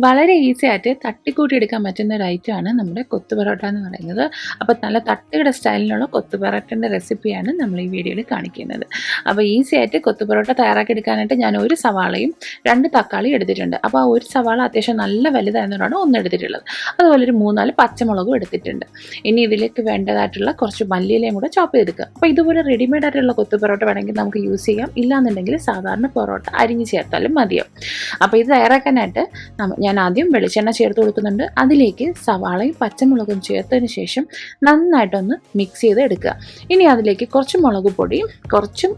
വളരെ ഈസി ആയിട്ട് തട്ടിക്കൂട്ടി എടുക്കാൻ പറ്റുന്ന ഒരു ഐറ്റം ആണ് നമ്മുടെ കൊത്തു പൊറോട്ട എന്ന് പറയുന്നത്. അപ്പോൾ നല്ല തട്ടുകട സ്റ്റൈലിലുള്ള കൊത്തു പൊറോട്ടന്റെ റെസിപ്പിയാണ് നമ്മൾ ഈ വീഡിയോയിൽ കാണിക്കുന്നത്. അപ്പോൾ ഈസി ആയിട്ട് കൊത്തു പൊറോട്ട തയ്യാറാക്കി എടുക്കാനായിട്ട് ഞാൻ ഒരു സവാളയും രണ്ട് തക്കാളിയും എടുത്തിട്ടുണ്ട്. അപ്പോൾ ആ ഒരു സവാള അത്യാവശ്യം നല്ല വലുതായിരുന്നതാണ് ഒന്ന് എടുത്തിട്ടുള്ളത്. അതുപോലെ ഒരു മൂന്നാൽ പച്ചമുളകും എടുത്തിട്ടുണ്ട്. ഇനി ഇതിലേക്ക് വേണ്ടതായിട്ടുള്ള കുറച്ച് മല്ലിയിലയും കൂടെ ചോപ്പ് ചെയ്തെടുക്കുക. അപ്പോൾ ഇതുപോലെ റെഡിമെയ്ഡ് ആയിട്ടുള്ള കൊത്തു പൊറോട്ട വേണമെങ്കിൽ നമുക്ക് യൂസ് ചെയ്യാം. ഇല്ലാന്നുണ്ടെങ്കിൽ സാധാരണ പൊറോട്ട അരിഞ്ഞ് ചേർത്താലും മതിയാവും. അപ്പോൾ ഇത് തയ്യാറാക്കാനായിട്ട് നമ്മ- ഞാൻ ആദ്യം വെളിച്ചെണ്ണ ചേർത്ത് കൊടുക്കുന്നുണ്ട്. അതിലേക്ക് സവാളയും പച്ചമുളകും ചേർത്തതിന് ശേഷം നന്നായിട്ടൊന്ന് മിക്സ് ചെയ്ത് എടുക്കുക. ഇനി അതിലേക്ക് കുറച്ച് മുളക് പൊടിയും കുറച്ചും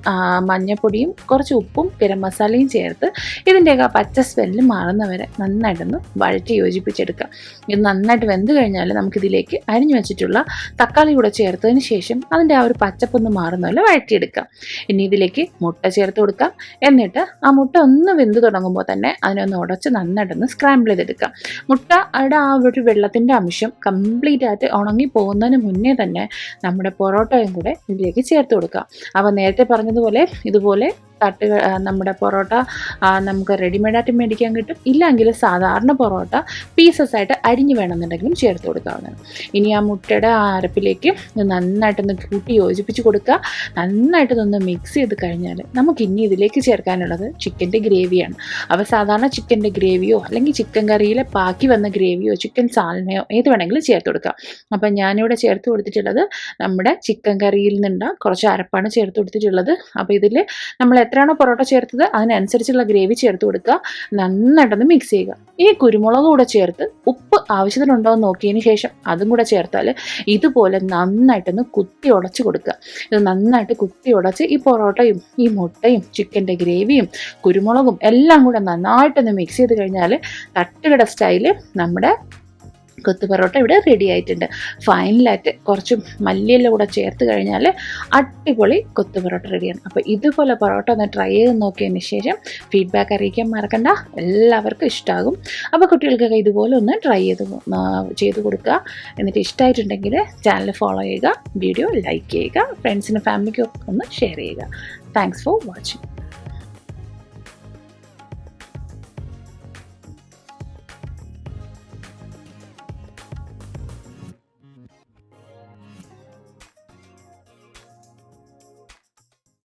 മഞ്ഞൾപ്പൊടിയും കുറച്ച് ഉപ്പും ഗരം മസാലയും ചേർത്ത് ഇതിന്റെയൊക്കെ പച്ച സ്മെല്ല് മാറുന്നവരെ നന്നായിട്ടൊന്ന് വഴറ്റി യോജിപ്പിച്ചെടുക്കുക. ഇത് നന്നായിട്ട് വെന്ത് കഴിഞ്ഞാൽ നമുക്കിതിലേക്ക് അരിഞ്ഞു വെച്ചിട്ടുള്ള തക്കാളി കൂടെ ചേർത്തതിന് ശേഷം അതിന്റെ ആ ഒരു പച്ചപ്പൊന്ന് മാറുന്ന പോലെ വഴറ്റിയെടുക്കാം ഇനി ഇതിലേക്ക് മുട്ട ചേർത്ത് കൊടുക്കാം എന്നിട്ട് ആ മുട്ട ഒന്ന് വെന്ത് തുടങ്ങുമ്പോൾ തന്നെ അതിനൊന്ന് ഉടച്ച് നന്നായിട്ടൊന്ന് സ്ക്രാമ്പിൾ ചെയ്തെടുക്കാം. അവിടെ ആ ഒരു വെള്ളത്തിന്റെ അംശം കംപ്ലീറ്റ് ആയിട്ട് ഉണങ്ങി പോകുന്നതിന് മുന്നേ തന്നെ നമ്മുടെ പൊറോട്ടയും കൂടെ ഇതിലേക്ക് ചേർത്ത് കൊടുക്കുക അപ്പോൾ നേരത്തെ പറഞ്ഞതുപോലെ ഇതുപോലെ തട്ട് നമ്മുടെ പൊറോട്ട നമുക്ക് റെഡിമെയ്ഡായിട്ട് മേടിക്കാൻ കിട്ടും. ഇല്ലെങ്കിൽ സാധാരണ പൊറോട്ട പീസസ് ആയിട്ട് അരിഞ്ഞ് വേണമെന്നുണ്ടെങ്കിലും ചേർത്ത് കൊടുക്കാവുന്നതാണ്. ഇനി ആ മുട്ടയുടെ ആ അരപ്പിലേക്ക് നന്നായിട്ടൊന്ന് കൂട്ടി യോജിപ്പിച്ച് കൊടുക്കുക. നന്നായിട്ടൊന്ന് മിക്സ് ചെയ്ത് കഴിഞ്ഞാൽ നമുക്ക് ഇനി ഇതിലേക്ക് ചേർക്കാനുള്ളത് ചിക്കന്റെ ഗ്രേവിയാണ് അപ്പോൾ സാധാരണ ചിക്കന്റെ ഗ്രേവിയോ അല്ലെങ്കിൽ ചിക്കൻ കറിയിലെ ബാക്കി വന്ന ഗ്രേവിയോ ചിക്കൻ സാൽമയോ ഏത് വേണമെങ്കിലും ചേർത്ത് കൊടുക്കാം. അപ്പം ഞാനിവിടെ ചേർത്ത് കൊടുത്തിട്ടുള്ളത് നമ്മുടെ ചിക്കൻ കറിയിൽ നിന്നുണ്ട കുറച്ച് അരപ്പാണ് ചേർത്ത് കൊടുത്തിട്ടുള്ളത്. അപ്പോൾ ഇതിൽ നമ്മൾ എത്രയാണോ പൊറോട്ട ചേർത്തത് അതിനനുസരിച്ചുള്ള ഗ്രേവി ചേർത്ത് കൊടുക്കുക. നന്നായിട്ടൊന്ന് മിക്സ് ചെയ്യുക. ഈ കുരുമുളക് കൂടെ ചേർത്ത് ഉപ്പ് ആവശ്യത്തിനുണ്ടോ എന്ന് നോക്കിയതിന് ശേഷം അതും കൂടെ ചേർത്താൽ ഇതുപോലെ നന്നായിട്ടൊന്ന് കുത്തി ഉടച്ച് കൊടുക്കുക. ഇത് നന്നായിട്ട് കുത്തി ഉടച്ച് ഈ പൊറോട്ടയും ഈ മുട്ടയും ചിക്കന്റെ ഗ്രേവിയും കുരുമുളകും എല്ലാം കൂടെ നന്നായിട്ടൊന്ന് മിക്സ് ചെയ്ത് കഴിഞ്ഞാൽ തട്ടുകട സ്റ്റൈൽ നമ്മുടെ കൊത്തു പൊറോട്ട ഇവിടെ റെഡി ആയിട്ടുണ്ട്. ഫൈനലായിട്ട് കുറച്ച് മല്ലിയെല്ലാം കൂടെ ചേർത്ത് കഴിഞ്ഞാൽ അടിപൊളി കൊത്തു പൊറോട്ട റെഡിയാണ് അപ്പോൾ ഇതുപോലെ പൊറോട്ട ഒന്ന് ട്രൈ ചെയ്ത് നോക്കിയതിന് ശേഷം ഫീഡ്ബാക്ക് അറിയിക്കാൻ മറക്കണ്ട. എല്ലാവർക്കും ഇഷ്ടമാകും അപ്പോൾ കുട്ടികൾക്കൊക്കെ ഇതുപോലെ ഒന്ന് ട്രൈ ചെയ്ത് ചെയ്ത് കൊടുക്കുക. എന്നിട്ട് ഇഷ്ടമായിട്ടുണ്ടെങ്കിൽ ചാനൽ ഫോളോ ചെയ്യുക വീഡിയോ ലൈക്ക് ചെയ്യുക ഫ്രണ്ട്സിനും ഫാമിലിക്കും ഒക്കെ ഒന്ന് ഷെയർ ചെയ്യുക. Thanks for watching